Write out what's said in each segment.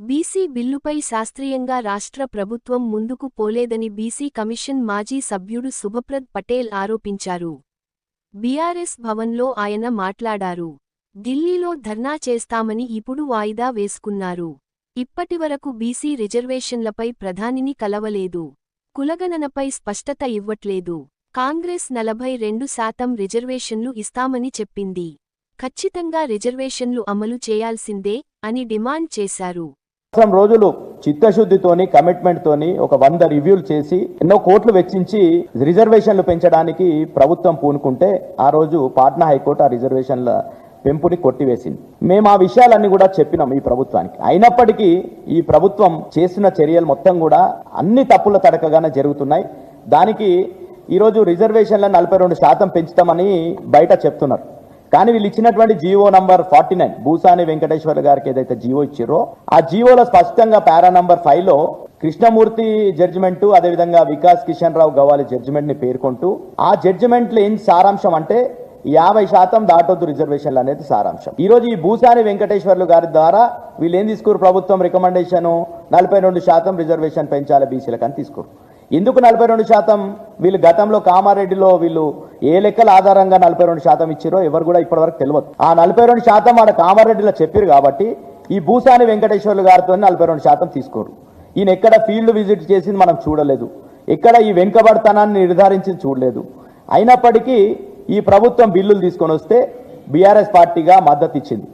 BC బిల్లుపై శాస్త్రీయంగా రాష్ట్ర ప్రభుత్వం ముందుకు పోలేదని బీసీ కమిషన్ మాజీ సభ్యుడు శుభప్రద్ పటేల్ ఆరోపించారు. బీఆర్ఎస్ భవన్లో ఆయన మాట్లాడారు. ఢిల్లీలో ధర్నా చేస్తామని ఇప్పుడు వాయిదా వేసుకున్నారు. ఇప్పటివరకు బీసీ రిజర్వేషన్లపై ప్రధానిని కలవలేదు. కులగణనపై స్పష్టత ఇవ్వట్లేదు. కాంగ్రెస్ నలభై రెండు శాతం రిజర్వేషన్లు ఇస్తామని చెప్పింది. ఖచ్చితంగా రిజర్వేషన్లు అమలు చేయాల్సిందే అని డిమాండ్ చేశారు. సంవత్సరం రోజులు చిత్తశుద్ధితోని కమిట్మెంట్ తోని ఒక వంద రివ్యూలు చేసి ఎన్నో కోట్లు వెచ్చించి రిజర్వేషన్లు పెంచడానికి ప్రభుత్వం పూనుకుంటే ఆ రోజు పాట్నా హైకోర్టు ఆ రిజర్వేషన్ల పెంపుని కొట్టివేసింది. మేము ఆ విషయాలన్నీ కూడా చెప్పినాం ఈ ప్రభుత్వానికి. అయినప్పటికీ ఈ ప్రభుత్వం చేసిన చర్యలు మొత్తం కూడా అన్ని తప్పుల తడకగానే జరుగుతున్నాయి. దానికి ఈరోజు రిజర్వేషన్ల నలభై రెండు శాతం పెంచుతామని బయట చెప్తున్నారు. కానీ వీళ్ళు ఇచ్చినటువంటి GO number forty nine Bhusani Venkateswara గారికి ఏదైతే జీవో ఇచ్చిరో ఆ జీవోలో స్పష్టంగా పారా నంబర్ ఫైవ్లో కృష్ణమూర్తి జడ్జిమెంట్ అదేవిధంగా వికాస్ కిషన్ రావు గవాలి జడ్జిమెంట్ని పేర్కొంటూ ఆ జడ్జిమెంట్లో ఏం సారాంశం అంటే యాభై శాతం దాటొద్దు రిజర్వేషన్లు అనేది సారాంశం. ఈ రోజు ఈ భూసాని వెంకటేశ్వర్లు గారి ద్వారా వీళ్ళు ఏం తీసుకోరు ప్రభుత్వం రికమెండేషన్? నలభై రెండు శాతం రిజర్వేషన్ పెంచాలి బీసీలకు అని తీసుకోరు ఎందుకు నలభై రెండు శాతం వీళ్ళు గతంలో కామారెడ్డిలో వీళ్ళు ఏ లెక్కల ఆధారంగా నలభై రెండు శాతం ఇచ్చారో ఎవరు కూడా ఇప్పటివరకు తెలియదు. ఆ నలభై రెండు శాతం ఆడ కామారెడ్డిలో చెప్పారు కాబట్టి ఈ భూసాని వెంకటేశ్వర్లు గారితో నలభై రెండు శాతం తీసుకోరు. ఈయన ఎక్కడ ఫీల్డ్ విజిట్ చేసింది మనం చూడలేదు. ఎక్కడ ఈ వెనుకబడతనాన్ని నిర్ధారించింది చూడలేదు. అయినప్పటికీ ఈ ప్రభుత్వం బిల్లులు తీసుకొని వస్తే బీఆర్ఎస్ పార్టీగా మద్దతు ఇచ్చింది.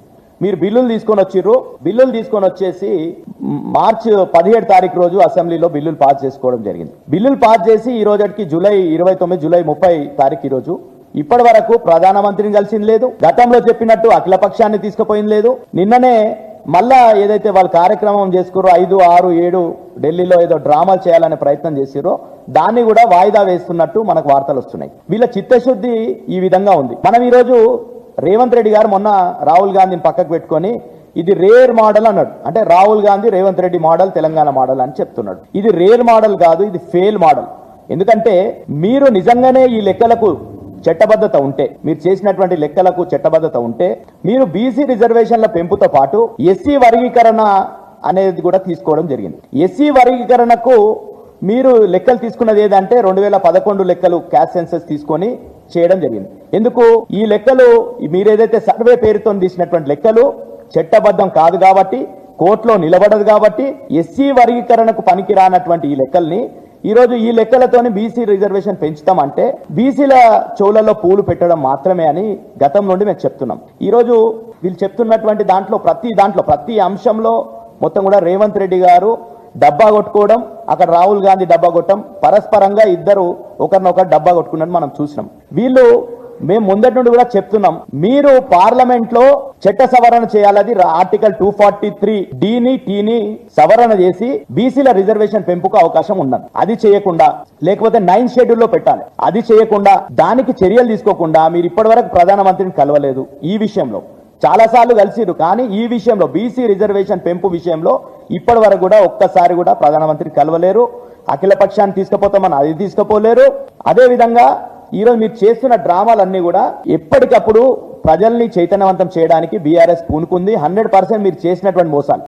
మీరు బిల్లులు తీసుకొని వచ్చిర్రు. బిల్లులు తీసుకొని వచ్చేసి మార్చ్ మార్చి పదిహేడు తారీఖు రోజు అసెంబ్లీలో బిల్లులు పాస్ చేసుకోవడం జరిగింది. బిల్లులు పాస్ చేసి ఈ రోజుకి జూలై ఇరవై తొమ్మిది జూలై ముప్పై తారీఖు రోజు ఇప్పటి వరకు ప్రధానమంత్రిని కలిసింది లేదు. గతంలో చెప్పినట్టు అఖిలపక్షాన్ని తీసుకుపోయింది లేదు. నిన్ననే మళ్ళా ఏదైతే వాళ్ళు కార్యక్రమం చేసుకురో ఐదు ఆరు ఏడు ఢిల్లీలో ఏదో డ్రామాలు చేయాలనే ప్రయత్నం చేసిరో దాన్ని కూడా వాయిదా వేస్తున్నట్టు మనకు వార్తలు వస్తున్నాయి. వీళ్ళ చిత్తశుద్ధి ఈ విధంగా ఉంది. మనం ఈరోజు రేవంత్ రెడ్డి గారు మొన్న రాహుల్ గాంధీని పక్కకు పెట్టుకొని ఇది రేర్ మోడల్ అన్నాడు. అంటే రాహుల్ గాంధీ రేవంత్ రెడ్డి మోడల్ తెలంగాణ మోడల్ అని చెప్తున్నాడు. ఇది రేర్ మోడల్ కాదు ఇది ఫెయిల్ మోడల్. ఎందుకంటే మీరు నిజంగానే ఈ లెక్కలకు చట్టబద్ధత ఉంటే మీరు చేసినటువంటి లెక్కలకు చట్టబద్ధత ఉంటే మీరు బీసీ రిజర్వేషన్ల పెంపుతో పాటు ఎస్సీ వర్గీకరణ అనేది కూడా తీసుకోవడం జరిగింది. ఎస్సీ వర్గీకరణకు మీరు లెక్కలు తీసుకున్నది ఏదంటే రెండు వేల పదకొండు లెక్కలు క్యాష్ సెన్సెస్ తీసుకొని చేయడం జరిగింది. ఎందుకు? ఈ లెక్కలు మీరేదైతే సర్వే పేరుతో తీసినటువంటి లెక్కలు చట్టబద్ధం కాదు కాబట్టి కోర్టులో నిలబడదు కాబట్టి ఎస్సీ వర్గీకరణకు పనికిరానటువంటి ఈ లెక్కల్ని ఈరోజు ఈ లెక్కలతోని బీసీ రిజర్వేషన్ పెంచుతామంటే బీసీల చెవులలో పూలు పెట్టడం మాత్రమే అని గతం నుండి మేము చెప్తున్నాం. ఈరోజు వీళ్ళు చెప్తున్నటువంటి దాంట్లో ప్రతి దాంట్లో ప్రతి అంశంలో మొత్తం కూడా రేవంత్ రెడ్డి గారు డబ్బా కొట్టుకోవడం అక్కడ రాహుల్ గాంధీ డబ్బా కొట్టడం పరస్పరంగా ఇద్దరు ఒకరినొకరు డబ్బా కొట్టుకున్నట్టు మనం చూసినాం. వీళ్ళు మేము ముందటి నుండి కూడా చెప్తున్నాం. మీరు పార్లమెంట్లో చట్ట సవరణ చేయాలది ఆర్టికల్ టూ ఫార్టీ త్రీ డిని టీని సవరణ చేసి బీసీల రిజర్వేషన్ పెంపుకు అవకాశం ఉన్నది. అది చేయకుండా లేకపోతే నైన్ షెడ్యూల్లో పెట్టాలి. అది చేయకుండా దానికి చర్యలు తీసుకోకుండా మీరు ఇప్పటివరకు ప్రధానమంత్రిని కలవలేదు ఈ విషయంలో. చాలా సార్లు కలిసిరు కానీ ఈ విషయంలో బీసీ రిజర్వేషన్ పెంపు విషయంలో ఇప్పటి వరకు కూడా ఒక్కసారి కూడా ప్రధానమంత్రిని కలవలేరు. అఖిల పక్షాన్ని తీసుకుపోతామని అది తీసుకుపోలేరు. అదే విధంగా ఈరోజు మీరు చేస్తున్న డ్రామాలన్నీ కూడా ఎప్పటికప్పుడు ప్రజల్ని చైతన్యవంతం చేయడానికి బీఆర్ఎస్ పూనుకుంది. హండ్రెడ్ పర్సెంట్ మీరు చేసినటువంటి మోసాలు.